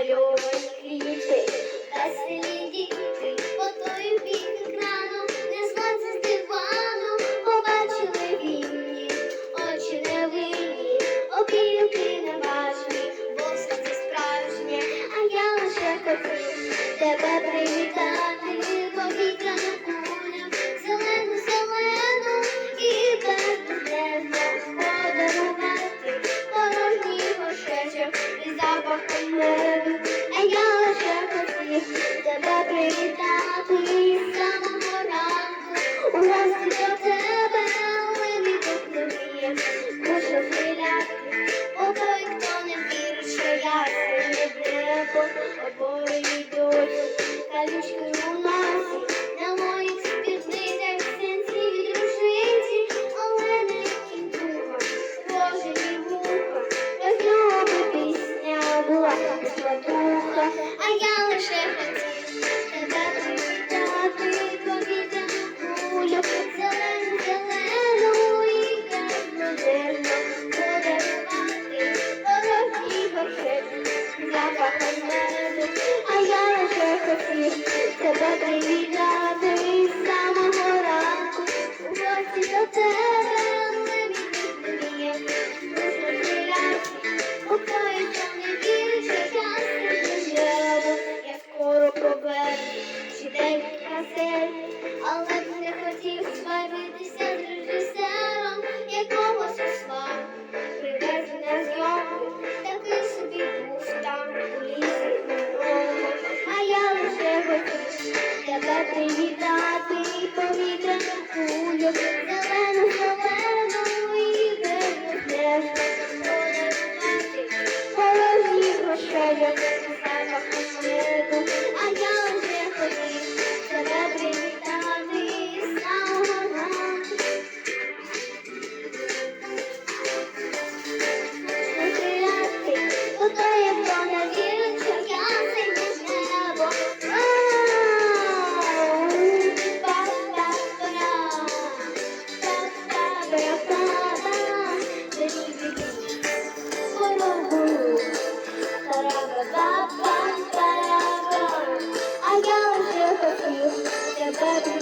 Розмальовують квіти діти, по той бік екрану, не з дивану, побачили вільні, очі не винні, обійки не важні, бо все це а я лише хочу тебе привітати. Обоє йдуть калючки у носі. Тебе привітати з самого ранку, у гості до тебе, але мені у той, хто не вірить, що я скоро поверну, чи день касель, але б не хотів сваритися привітати повітряну кулю, зелену, зелену і без порожні грошей, а я Thank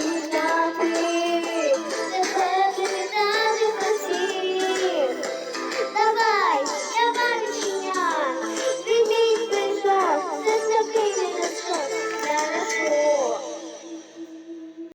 you.